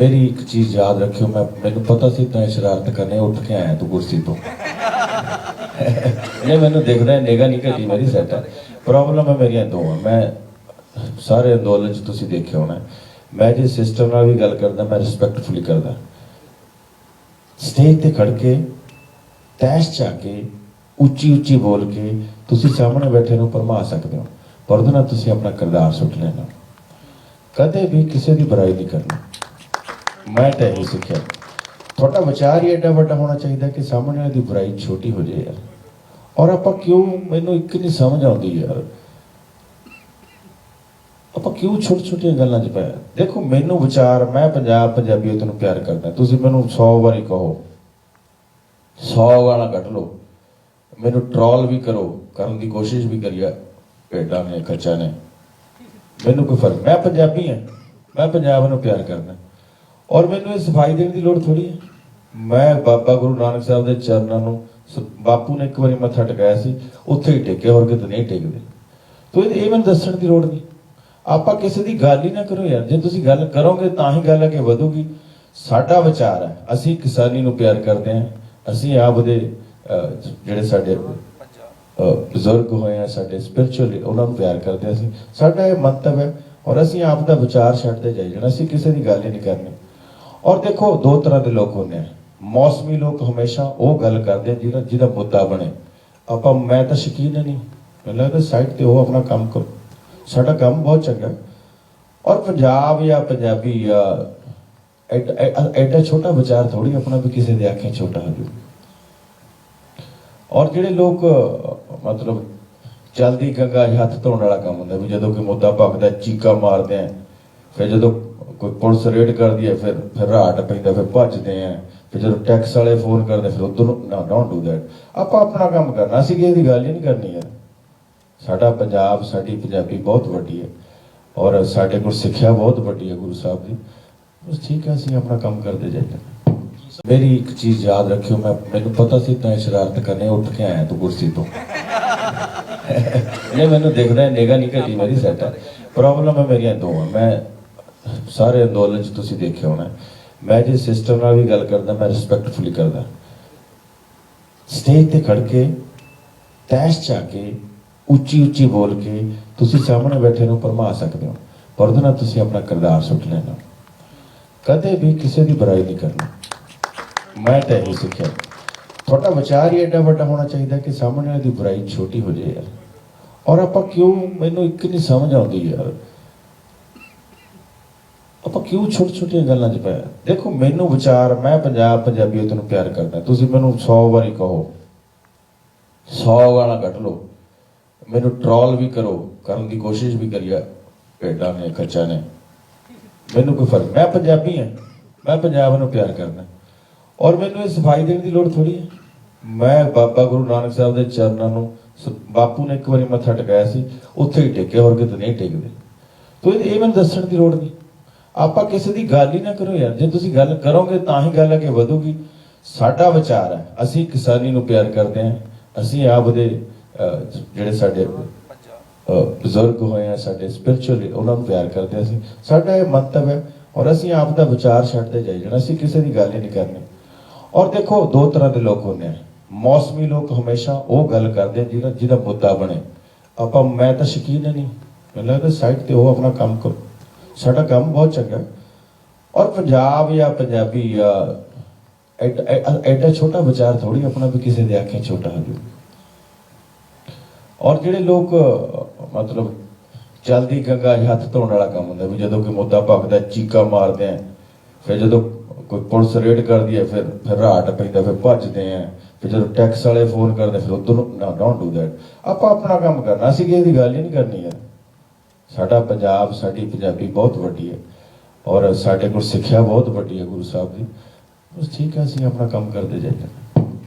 ਮੇਰੀ ਇੱਕ ਚੀਜ਼ ਯਾਦ ਰੱਖਿਓ, ਮੈਂ, ਮੈਨੂੰ ਪਤਾ ਸੀ ਤਾਂ ਸ਼ਰਾਰਤ ਕਰਨੇ ਉੱਠ ਕੇ ਆਇਆ ਤੂੰ ਕੁਰਸੀ ਤੋਂ। ਨਹੀਂ ਮੈਨੂੰ ਦੇਖਦਾ ਹੈ ਨਿਗਾ ਨਹੀਂ ਘਟੀ ਮੇਰੀ ਸੈਟ ਹੈ। ਪ੍ਰੋਬਲਮ ਹੈ ਮੇਰੀਆਂ ਦੋ ਆ ਮੈਂ ਸਾਰੇ ਅੰਦੋਲਨ ਚ ਤੁਸੀਂ ਦੇਖਿਆ ਹੋਣਾ ਮੈਂ ਜੇ ਸਿਸਟਮ ਨਾਲ ਵੀ ਗੱਲ ਕਰਦਾ, ਮੈਂ ਰਿਸਪੈਕਟਫੁਲੀ ਕਰਦਾ। ਸਟੇਜ ਤੇ ਖੜ ਕੇ, ਤੈਸ਼ ਚਾ ਕੇ ਉੱਚੀ ਉੱਚੀ ਬੋਲ ਕੇ ਤੁਸੀਂ ਸਾਹਮਣੇ ਬੈਠੇ ਨੂੰ ਪਰਮਾ ਸਕਦੇ ਹੋ। ਪਰ ਉਹਦੇ ਨਾਲ ਤੁਸੀਂ ਆਪਣਾ ਕਿਰਦਾਰ ਸੁੱਟ ਲੈਣਾ। ਕਦੇ ਵੀ ਕਿਸੇ ਦੀ ਬੁਰਾਈ ਨਹੀਂ ਕਰਨਾ। ਮੈਂ ਤਾਂ ਇਹ ਸਿੱਖਿਆ। ਤੁਹਾਡਾ ਵਿਚਾਰ ਹੀ ਐਡਾ ਵੱਡਾ ਹੋਣਾ ਚਾਹੀਦਾ ਕਿ ਸਾਹਮਣੇ ਵਾਲੇ ਦੀ ਬੁਰਾਈ ਛੋਟੀ ਹੋ ਜਾਏ ਯਾਰ। ਔਰ ਆਪਾਂ ਕਿਉਂ, ਮੈਨੂੰ ਇੱਕ ਨਹੀਂ ਸਮਝ ਆਉਂਦੀ ਯਾਰ। ਆਪਾਂ ਕਿਉਂ ਛੋਟੀ ਛੋਟੀਆਂ ਗੱਲਾਂ 'ਚ ਪਏ? ਦੇਖੋ, ਮੈਨੂੰ ਵਿਚਾਰ, ਮੈਂ ਪੰਜਾਬ ਪੰਜਾਬੀਅਤ ਨੂੰ ਪਿਆਰ ਕਰਦਾ। ਤੁਸੀਂ ਮੈਨੂੰ 100 ਵਾਰੀ ਕਹੋ 100 ਗਾਲਾਂ ਕੱਢ ਲਓ। ਮੈਨੂੰ ਟ੍ਰੋਲ ਵੀ ਕਰੋ, ਕਰਨ ਦੀ ਕੋਸ਼ਿਸ਼ ਵੀ ਕਰੀਏ ਭੇਡਾਂ ਨੇ, ਕੱਚਾ ਨੇ। ਮੈਨੂੰ ਕੋਈ ਫ਼ਰਕ ਮੈਂ ਪੰਜਾਬੀ ਹਾਂ ਮੈਂ ਪੰਜਾਬ ਨੂੰ ਪਿਆਰ ਕਰਦਾ। ਔਰ ਮੈਨੂੰ ਇਹ ਸਫ਼ਾਈ ਦੇਣ ਦੀ ਲੋੜ ਥੋੜੀ ਹੈ। ਮੈਂ ਬਾਬਾ ਗੁਰੂ ਨਾਨਕ ਸਾਹਿਬ ਦੇ ਚਰਨਾਂ ਨੂੰ ਬਾਪੂ ਨੇ ਇੱਕ ਵਾਰੀ ਮੱਥਾ ਟਿਕਾਇਆ ਸੀ, ਉੱਥੇ ਹੀ ਟੇਕੇ ਹੋਰ ਕਿਤੇ ਨਹੀਂ ਟੇਕਦੇ ਤੋ ਇਹ ਮੈਨੂੰ ਦੱਸਣ ਦੀ ਲੋੜ ਨਹੀਂ। ਆਪਾਂ ਕਿਸੇ ਦੀ ਗੱਲ ਹੀ ਨਾ ਕਰੋ ਯਾਰ। ਜੇ ਤੁਸੀਂ ਗੱਲ ਕਰੋਗੇ ਤਾਂ ਹੀ ਗੱਲ ਅੱਗੇ ਵਧੂਗੀ। ਸਾਡਾ ਵਿਚਾਰ ਹੈ, ਅਸੀਂ ਕਿਸਾਨੀ ਨੂੰ ਪਿਆਰ ਕਰਦੇ ਹਾਂ। ਅਸੀਂ ਆਪ ਦੇ ਜਿਹੜੇ ਸਾਡੇ ਬਜ਼ੁਰਗ ਹੋਏ ਆ, ਸਾਡੇ ਸਪਿਰਚੁਅਲ ਉਹਨਾਂ ਨੂੰ ਪਿਆਰ ਕਰਦੇ ਹਾਂ ਅਸੀਂ। ਸਾਡਾ ਇਹ ਮੰਤਵ ਹੈ, ਔਰ ਅਸੀਂ ਆਪ ਦਾ ਵਿਚਾਰ ਛੱਡਦੇ ਜਾਈ ਜਾਣਾ ਅਸੀਂ ਕਿਸੇ ਦੀ ਗੱਲ ਹੀ ਨਹੀਂ ਕਰਨੀ। ਔਰ ਦੇਖੋ, ਦੋ ਤਰ੍ਹਾਂ ਦੇ ਲੋਕ ਹੁੰਦੇ ਆ। ਮੌਸਮੀ ਲੋਕ ਹਮੇਸ਼ਾ ਉਹ ਗੱਲ ਕਰਦੇ ਆ ਜਿਹੜਾ ਜਿਹਦਾ ਮੁੱਦਾ ਬਣੇ। ਆਪਾਂ, ਮੈਂ ਤਾਂ ਸ਼ਕੀਨ ਨਹੀਂ। ਮੈਨੂੰ ਲੱਗਦਾ ਸਾਈਡ ਤੇ ਉਹ ਆਪਣਾ ਕੰਮ ਕਰੋ। ਸਾਡਾ ਕੰਮ ਬਹੁਤ ਚੰਗਾ। ਔਰ ਪੰਜਾਬ ਜਾਂ ਪੰਜਾਬੀ ਜਾਂ ਐਡਾ- ਛੋਟਾ ਵਿਚਾਰ ਥੋੜੀ ਆਪਣਾ ਵੀ ਕਿਸੇ ਦੇ ਆਖੇ ਛੋਟਾ ਹੋ ਜੂ ਔਰ ਜਿਹੜੇ ਲੋਕ, ਮਤਲਬ ਜਲਦੀ ਗੰਗਾ ਹੱਥ ਧੋਣ ਵਾਲਾ ਕੰਮ ਹੁੰਦਾ ਵੀ ਜਦੋਂ ਕੋਈ ਮੁੱਦਾ ਭਖਦਾ, ਚੀਕਾ ਮਾਰਦੇ ਆ, ਫਿਰ ਜਦੋਂ ਪੁਲਿਸ ਰੇਡ ਕਰਦੀ ਹੈ, ਫਿਰ ਫਿਰ ਰਾਟ ਪੈਂਦਾ, ਫਿਰ ਭੱਜਦੇ ਆ। ਫਿਰ ਜਦੋਂ ਟੈਕਸ ਵਾਲੇ ਫੋਨ ਕਰਦੇ, ਫਿਰ ਉਦੋਂ ਨਾ ਡੋਂਟ ਡੂ ਦੈਟ ਆਪਾਂ ਆਪਣਾ ਕੰਮ ਕਰਨਾ ਸੀ ਕਿਸੇ ਗੱਲ ਹੀ ਨਹੀਂ ਕਰਨੀ ਯਾਰ। ਸਾਡਾ ਪੰਜਾਬ, ਸਾਡੀ ਪੰਜਾਬੀ ਬਹੁਤ ਵੱਡੀ ਹੈ। ਔਰ ਸਾਡੇ ਕੋਲ ਸਿੱਖਿਆ ਬਹੁਤ ਵੱਡੀ ਹੈ ਗੁਰੂ ਸਾਹਿਬ ਦੀ। ਬਸ ਠੀਕ ਹੈ, ਅਸੀਂ ਆਪਣਾ ਕੰਮ ਕਰਦੇ ਜਾਈਏ। ਮੇਰੀ ਇੱਕ ਚੀਜ਼ ਯਾਦ ਰੱਖਿਓ, ਮੈਂ, ਮੈਨੂੰ ਪਤਾ ਸੀ ਤਾਂ ਸ਼ਰਾਰਤ ਕਰਨੇ, ਉੱਠ ਕੇ ਆਇਆ ਤੂੰ ਕੁਰਸੀ ਤੋਂ। ਨਹੀਂ ਮੈਨੂੰ ਦੇਖਦਾ ਨਿਗਾ ਨਹੀਂ ਘਟੀ ਮੇਰੀ ਸੈਟ ਹੈ। ਪ੍ਰੋਬਲਮ ਹੈ ਮੇਰੀਆਂ ਦੋ ਆ ਮੈਂ ਸਾਰੇ ਅੰਦੋਲਨ ਚ ਤੁਸੀਂ ਦੇਖਿਆ ਹੋਣਾ। ਮੈਂ ਜੇ ਸਿਸਟਮ ਨਾਲ ਵੀ ਗੱਲ ਕਰਦਾ, ਮੈਂ ਰਿਸਪੈਕਟਫੁਲੀ ਕਰਦਾ। ਸਟੇਜ ਤੇ ਖੜ ਕੇ, ਤੈਸ਼ ਚਾ ਕੇ ਉੱਚੀ ਉੱਚੀ ਬੋਲ ਕੇ ਤੁਸੀਂ ਸਾਹਮਣੇ ਬੈਠੇ ਨੂੰ ਪਰਮਾ ਸਕਦੇ ਹੋ। ਪਰ ਉਹਦੇ ਨਾਲ ਤੁਸੀਂ ਆਪਣਾ ਕਿਰਦਾਰ ਸੁੱਟ ਲੈਣਾ। ਕਦੇ ਵੀ ਕਿਸੇ ਦੀ ਬੁਰਾਈ ਨਹੀਂ ਕਰਨੀ। ਮੈਂ ਤਾਂ ਇਹ ਸਿੱਖਿਆ। ਤੁਹਾਡਾ ਵਿਚਾਰ ਹੀ ਐਡਾ ਵੱਡਾ ਹੋਣਾ ਚਾਹੀਦਾ ਕਿ ਸਾਹਮਣੇ ਵਾਲੇ ਦੀ ਬੁਰਾਈ ਛੋਟੀ ਹੋ ਜਾਏ ਯਾਰ। ਔਰ ਆਪਾਂ ਕਿਉਂ? ਮੈਨੂੰ ਇੱਕ ਨਹੀਂ ਸਮਝ ਆਉਂਦੀ ਯਾਰ। ਆਪਾਂ ਕਿਉਂ ਛੋਟੀ ਛੋਟੀਆਂ ਗੱਲਾਂ 'ਚ ਪਏ ਦੇਖੋ, ਮੈਨੂੰ ਵਿਚਾਰ, ਮੈਂ ਪੰਜਾਬ ਪੰਜਾਬੀਅਤ ਨੂੰ ਪਿਆਰ ਕਰਦਾ। ਤੁਸੀਂ ਮੈਨੂੰ 100 ਵਾਰੀ ਕਹੋ 100 ਗਾਲਾਂ ਕੱਢ ਲਓ, ਮੈਨੂੰ ਟ੍ਰੋਲ ਵੀ ਕਰੋ, ਕਰਨ ਦੀ ਕੋਸ਼ਿਸ਼ ਵੀ ਕਰੀਏ ਭੇਡਾਂ ਨੇ ਖੱਚਾ ਨੇ। ਮੈਨੂੰ ਕੋਈ ਫ਼ਰਕ, ਮੈਂ ਪੰਜਾਬੀ ਹਾਂ ਮੈਂ ਪੰਜਾਬ ਨੂੰ ਪਿਆਰ ਕਰਦਾ। ਔਰ ਮੈਨੂੰ ਇਹ ਸਫ਼ਾਈ ਦੇਣ ਦੀ ਲੋੜ ਥੋੜੀ ਹੈ ਮੈਂ ਬਾਬਾ ਗੁਰੂ ਨਾਨਕ ਸਾਹਿਬ ਦੇ ਚਰਨਾਂ ਨੂੰ ਬਾਪੂ ਨੇ ਇੱਕ ਵਾਰੀ ਮੱਥਾ ਟਿਕਾਇਆ ਸੀ, ਉੱਥੇ ਹੀ ਟੇਕਿਆ ਹੋਰ ਕਿਤੇ ਨਹੀਂ ਟੇਕਦੇ। ਤੋ ਇਹ ਮੈਨੂੰ ਦੱਸਣ ਦੀ ਲੋੜ ਨਹੀਂ। ਆਪਾਂ ਕਿਸੇ ਦੀ ਗੱਲ ਹੀ ਨਾ ਕਰੋ ਯਾਰ। ਜੇ ਤੁਸੀਂ ਗੱਲ ਕਰੋਗੇ ਤਾਂ ਹੀ ਗੱਲ ਅੱਗੇ ਵਧੂਗੀ। ਸਾਡਾ ਵਿਚਾਰ ਹੈ। ਅਸੀਂ ਕਿਸਾਨੀ ਨੂੰ ਪਿਆਰ ਕਰਦੇ ਹਾਂ। ਅਸੀਂ ਆਪ ਦੇ ਜਿਹੜੇ ਸਾਡੇ ਬਜ਼ੁਰਗ ਹੋਏ ਆ, ਸਾਡੇ ਸਪਿਰਚੁਅਲ ਉਹਨਾਂ ਨੂੰ ਪਿਆਰ ਕਰਦੇ ਹਾਂ ਅਸੀਂ। ਸਾਡਾ ਇਹ ਮੰਤਵ ਹੈ ਔਰ ਅਸੀਂ ਆਪ ਦਾ ਵਿਚਾਰ ਛੱਡਦੇ ਜਾਈ ਜਾਣਾ ਅਸੀਂ ਕਿਸੇ ਦੀ ਗੱਲ ਹੀ ਨਹੀਂ ਕਰਨੀ। ਔਰ ਦੇਖੋ, ਦੋ ਤਰ੍ਹਾਂ ਦੇ ਲੋਕ ਹੁੰਦੇ ਆ। ਮੌਸਮੀ ਲੋਕ ਹਮੇਸ਼ਾ ਉਹ ਗੱਲ ਕਰਦੇ ਆ ਜਿਹੜਾ ਜਿਹਦਾ ਮੁੱਦਾ ਬਣੇ। ਆਪਾਂ, ਮੈਂ ਤਾਂ ਸ਼ਕੀਨ ਨਹੀਂ। ਮੈਨੂੰ ਲੱਗਦਾ ਸਾਈਡ ਤੇ ਉਹ ਆਪਣਾ ਕੰਮ ਕਰੋ। ਸਾਡਾ ਕੰਮ ਬਹੁਤ ਚੰਗਾ ਔਰ ਪੰਜਾਬ ਜਾਂ ਪੰਜਾਬੀ ਜਾਂ ਐਡਾ- ਛੋਟਾ ਵਿਚਾਰ ਥੋੜੀ ਆਪਣਾ ਵੀ ਕਿਸੇ ਦੇ ਅੱਖਾਂ ਛੋਟਾ ਹੋ ਜੂ ਔਰ ਜਿਹੜੇ ਲੋਕ, ਮਤਲਬ ਜਲਦੀ ਗੰਗਾ 'ਚ ਹੱਥ ਧੋਣ ਵਾਲਾ ਕੰਮ ਹੁੰਦਾ, ਵੀ ਜਦੋਂ ਕੋਈ ਮੁੱਦਾ ਭਖਦਾ, ਚੀਕਾ ਮਾਰਦੇ ਆ, ਫਿਰ ਜਦੋਂ ਕੋਈ ਪੁਲਿਸ ਰੇਡ ਕਰਦੀ ਹੈ ਫਿਰ ਫਿਰ ਰਾਟ ਪੈਂਦਾ, ਫਿਰ ਭੱਜਦੇ ਆ, ਫਿਰ ਜਦੋਂ ਟੈਕਸ ਵਾਲੇ ਫੋਨ ਕਰਦੇ, ਫਿਰ ਉਦੋਂ ਨਾ ਡੋਂਟ ਡੂ ਦੈਟ ਆਪਾਂ ਆਪਣਾ ਕੰਮ ਕਰਨਾ ਸੀ ਕਿਸੇ ਦੀ ਗੱਲ ਹੀ ਨਹੀਂ ਕਰਨੀ ਯਾਰ। ਸਾਡਾ ਪੰਜਾਬ, ਸਾਡੀ ਪੰਜਾਬੀ ਬਹੁਤ ਵੱਡੀ ਹੈ ਔਰ ਸਾਡੇ ਕੋਲ ਸਿੱਖਿਆ ਬਹੁਤ ਵੱਡੀ ਹੈ ਗੁਰੂ ਸਾਹਿਬ ਦੀ। ਬਸ ਠੀਕ ਹੈ, ਅਸੀਂ ਆਪਣਾ ਕੰਮ ਕਰਦੇ ਜਾਈਏ।